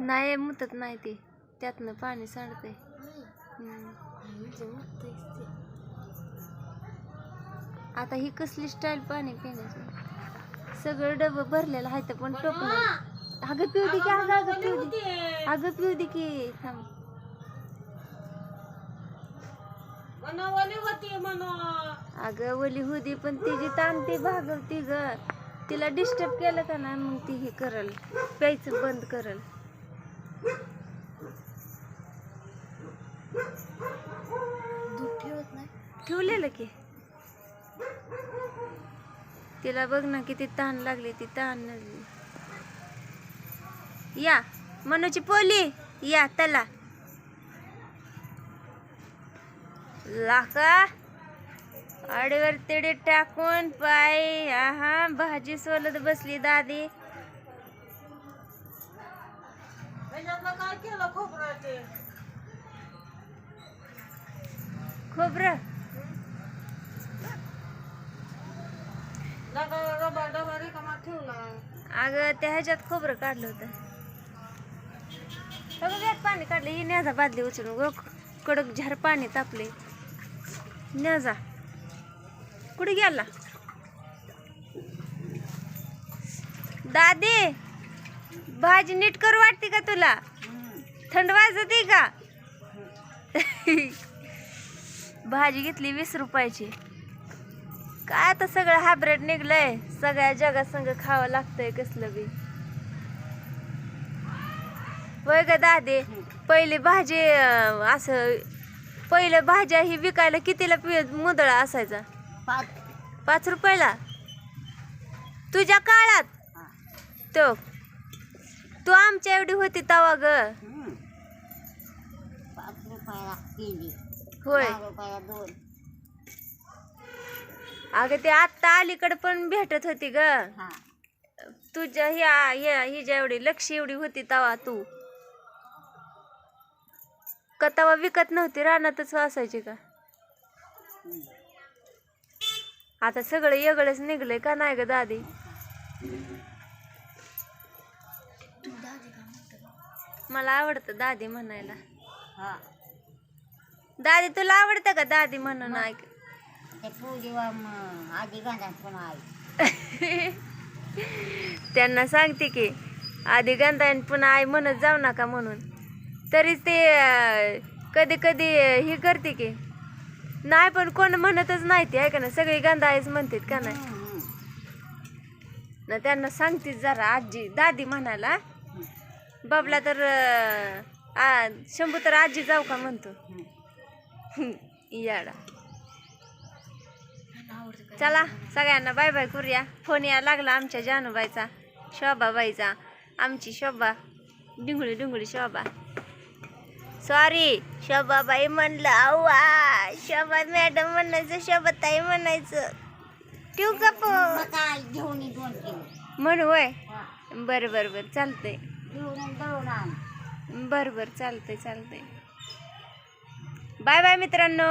नाही मुतत नाही ते. त्यातनं पाणी सांडतंय हम्म. म्हणजे मुततेच ते. आता ही कसली स्टाईल पाणी पिण्याची? सगळं डबं भरलेलं आहे तर पण टोपलं. अगं पिऊ दे की अगं अगं पिऊ दे. अगं पिऊ दे की थांब. अगं ओली होती पण तिची ताण ती भागवती ग तिला डिस्टर्ब केलं का नाही मग ती हे करल. प्यायचं बंद करल. दूध ठेवत नाही. ठेवलेलं की. तिला बघ ना किती तहान लागली ती तहान या मनूची पोली या तला लाका. आडीवर तिडे टाकून पाय. आहा भाजी सोलत बसली दादी. काय केलं खोबरं ते? खोबरं? डबा डबा रिकामा ठेवला. अगं त्या ह्याच्यात खोबरं काढलं होतं. सगळं पाणी काढलं. ही न्याजा बादली उचलून. गो कडक झार पाणी तापले न्याजा कुठे गेला? दादी! भाजी नीट करू वाटते का तुला? थंड वाजते का? भाजी घेतली वीस रुपयाची. काय आता सगळं हायब्रेड निघलंय? सगळ्या जगात संग खावं लागतंय कसलं बी. वय ग दादे पहिले भाजी असं पहिलं भाज्या ही विकायला कितीला पि मुदळा असायचा? पाच. रुपयाला? तुझ्या काळात? तो. तू आमच्या एवढी होती तवा ग. पाच रुपयाला केली होय. दहा रुपयाला दोन. अगं ते आत्ता अलीकडे पण भेटत होती ग. हा. तुझ्या ह्या ह्या हिच्या एवढी लक्ष एवढी होती तवा तू. का तवा विकत नव्हती रानातच असायची का? आता सगळं वेगळंच निघलंय का नाही ग दादी? मला आवडतं दादी म्हणायला. हा. दादी तुला आवडतं का दादी म्हणून ऐक? ते गांधा पण त्यांना सांगते की आधी गंधायन पुन्हा आई म्हणत जाऊ नका म्हणून. तरीच ते कधी कधी हे करते की नाही पण कोण म्हणतच नाही ते आहे का ना सगळी गंधा आईच म्हणतात का नाही? ना त्यांना सांगतेच जरा आजी दादी म्हणायला बाबला तर आ, शंभू तर आजी जाऊ का म्हणतो. याडा. चला सगळ्यांना बाय बाय करूया. फोन या लागला आमच्या जानूबाईचा शोभाबाईचा. आमची शोभा डिंगळी डिंगळी शोभा. सॉरी शोभाबाई म्हणलं अव्वा शोभा मॅडम म्हणायचं शोभाताई म्हणायचं. ठेवू का पण घेऊन म्हणू होय. बरं बरं बरं चालतंय. घेऊन दळून आण. बरं बरं. चालतंय चालतंय. बाय बाय मित्रांनो.